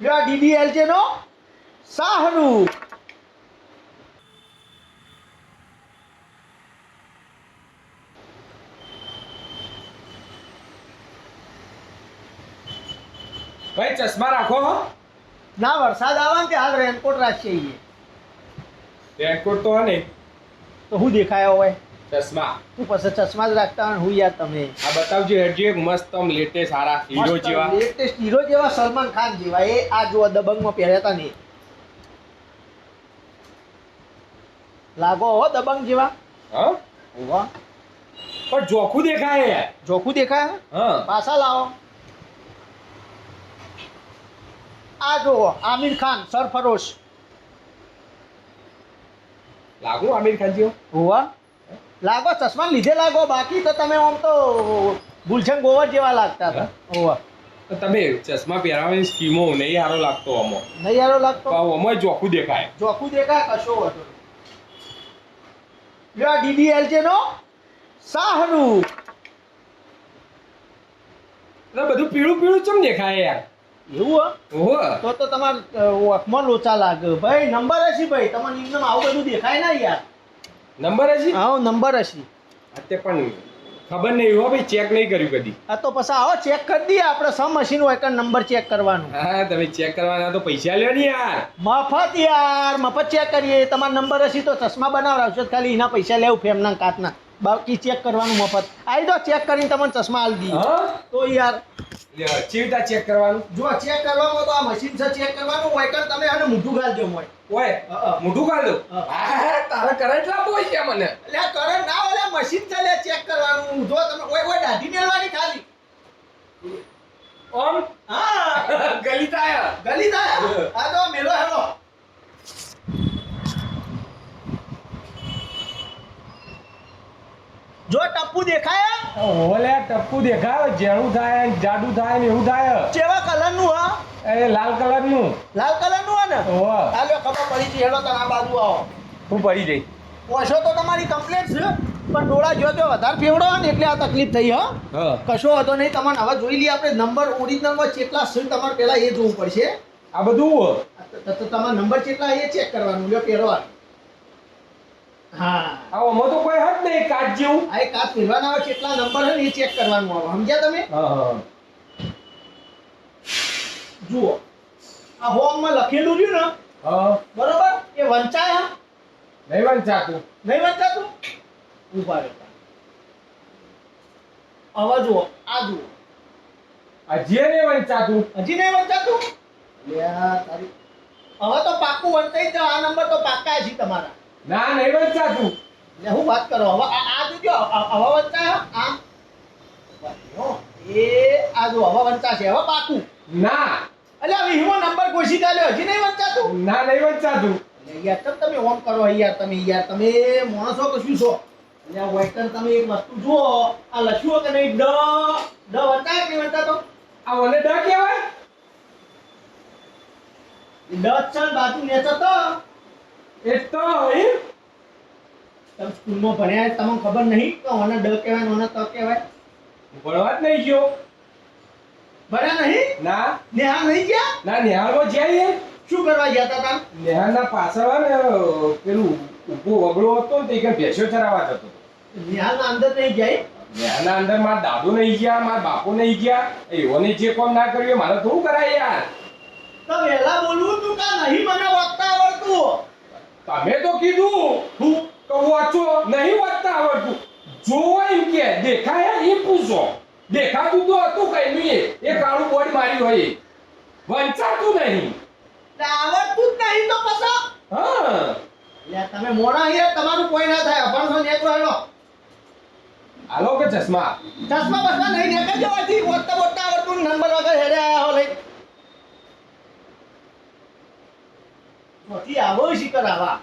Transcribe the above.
જો આ ડીડીએલજે નો? શાહરૂખ ભાઈ ચશ્મા રાખો હો. ના વરસાદ આવે ને હાલ રેનકોટ રાખીએ. રેનકોટ તો હે ને. તો હું દેખાયો હોય? ચશ્મા. હું પાસે ચશ્મા જ રાખતા હું યાર તમે. આ બતાવજો હેડજો એક મસ્ત આમ લેટેસ્ટ સારા હીરો જેવા. લેટેસ્ટ હીરો જેવા સલમાન ખાન જેવા. એ આ જો દબંગમાં પહેર્યા હતા ને. લાગો હો દબંગ જેવા. હા? વાહ પણ જોખું દેખાય જોખું દેખાય હા? પાછા લાવો. આ જુઓ આમિર ખાન સરફરોશ. લાગુ આમિર ખાન જેવો? હોવા. લાગો ચશ્મા લીધે લાગો બાકી તો તમે આમ તો ગુલશન ગોવર જેવા લાગતા હતા. ઓવા. તમે ચશ્મા પહેરાવાની સ્કીમો નહીં સારો લાગતો અમો નહીં યારો લાગતો? અમો ચોખ્ખું દેખાય. ચોખ્ખું દેખાય કશો હતો જો આ ડીડીએલજે નો? સાહનું બધું પીળું પીળું ચમ દેખાય યાર? એવું હે? તો તો તમારે ઓખમાં લોચા લાગે. ભાઈ નંબર હશે ભાઈ. તમારે નિમ્ન આવું બધું દેખાય ના યાર. નંબર હશે? હા નંબર હશે. તે પણ ખબર નહીં હો ભાઈ ચેક નહીં કર્યું કદી. આ તો પછી આવો ચેક કરી દઈએ આપણે સમ મશીન હોય કે નંબર ચેક કરવાનું. હા તમે ચેક કરવાના તો પૈસા લ્યો ને યાર. મફત યાર મફત ચેક કરીએ. તમારો નંબર હશે તો ચશ્મા બનાવડાવશો તો ખાલી એના પૈસા લેવું ફેમના કાચના બાકી ચેક કરવાનું મફત. આવી દો ચેક કરીને તમને ચશ્મા આલી દઈએ. તો યાર. ચીવતા ચેક કરવાનું? જો ચેક કરવામાં તો આ મશીન છે ચેક કરવાનું હોય કર તમે આને મોઢું ગાલ દો મોય ઓય. મોઢું કાઢ દો? તારા કરંટ લાગતો હોય છે મને. એટલે કરંટ ના ઓલે મશીન છે ચેક કરવાનું જો તમે ઓય ઓય દાઢી મેળવાની ખાલી ઓમ હા ગલી તાયા ગલી થાય આ તો મેલો હેલો જો ટપ્પુ દેખાય? ઓલે ટપ્પુ દેખાય જેણું થાય ને જાડુ થાય ને એવું થાય. કેવા કલરનું હા એ લાલ કલરનું લાલ કલરનું હા ને? ઓ. હાલો ખબર પડી છે હેડો તમે આ બાજુ આવો. હું પડી જઈ ઓછો તો તમારી કમ્પ્લેટ છે પણ ડોળા જો તો વધારે ફેવડો ને એટલે આ તકલીફ થઈ હા. હા. કશો હતો નહીં તમારે હવે જોઈ લઈએ આપણે નંબર ઓરિજિનલમાં કેટલા છે તમારે પહેલાં એ જોવું પડશે. આ બધું તમારા નંબર કેટલા એ ચેક કરવાનું લ્યો પહેરવા હા. આવો ઓમાં તો કોઈ હદ નહીં કાચ જેવું. આ એક આ પહેરવાના આવે કેટલા નંબર છે ને એ ચેક કરવાનું આવે. સમજ્યા તમે? હા જુઓ. આ હોમમાં લખેલું રહ્યું ને હા. બરોબર? એ વંચાય હા? નહીં વંચાતું. નહીં વંચાતું? ઊભા રહે હવે જુઓ આ જુઓ. હજી નહીં વંચાતું. હજી નહીં વંચાતું? હવે તો પાકું વંચાઈ જ આ નંબર તો પાકા છે તમારા. ના નહીં વંચાતું. ને હું વાત કરો હવે આ આ આ- આ- હવે આમ? વાંચ્યો. એ આ જો હવે વંચાશે હવે પાકું. ના. અલ્યા હવે હિમો નંબર ગોશી ચાલ્યો હજી નહીં વંચાતું? ના નહીં વંચાતું. યાર તમ તમે ઓન કરો યાર તમે યાર તમે માણસો કશું છો? એટલે આ તમે એક વસ્તુ જુઓ આ લખ્યું કે નહીં ડ ડ વંચાય કે નહીં વંચાતો? આ મને ડ કહેવાય? ડ જ છે ને બાજુ નેચર તો. એ તો એમ? તમે સ્કૂલમાં ભણ્યા તમને ખબર નહીં કે ઓને ડ કહેવાય ઓને ત કહેવાય. ભણવા જ નહીં ગયો. ભણ્યા નહીં? ના. નેહા નહીં ગયા? ના નિહાળમાં જઈએ શું કરવા ગયા હતા તાર? નિહાળના પાછળ ને પેલું ઊભો વગડો હતો ને તે કે ભેંસો ચરાવવા જતો અંદર નહીં જાય નિહાળના અંદર મારા દાદુ નહીં ગયા મારા બાપુ નહીં ગયા. એઓને જે કોમ ના કર્યું મારે થોડું કરાય યાર? તો વહેલા બોલવું તું કા નહીં મને વખતા આવડતું? તમે તો કીધું હું તો વાંચો નહીં વાંચતા આવડતું. જોવો એમ કે દેખાય એ પૂછો. દેખાતું તો હતું કઈ નહીં એ કાળું બોર્ડ માર્યું હોય વંચાતું નહીં. આવડતું જ નહીં તો પછી? હા. લે તમે મોણા યાર તમારું કોઈ ના થાય. અભણસો નેકરો હેલો હાલો કે ચશ્મા? ચશ્મા બસમાં નહીં નેકર જવાથી બોલતા બોલતા આવડતું નંબર વગર હેડે આયા હો લઈ. નથી આવો શીકર આવા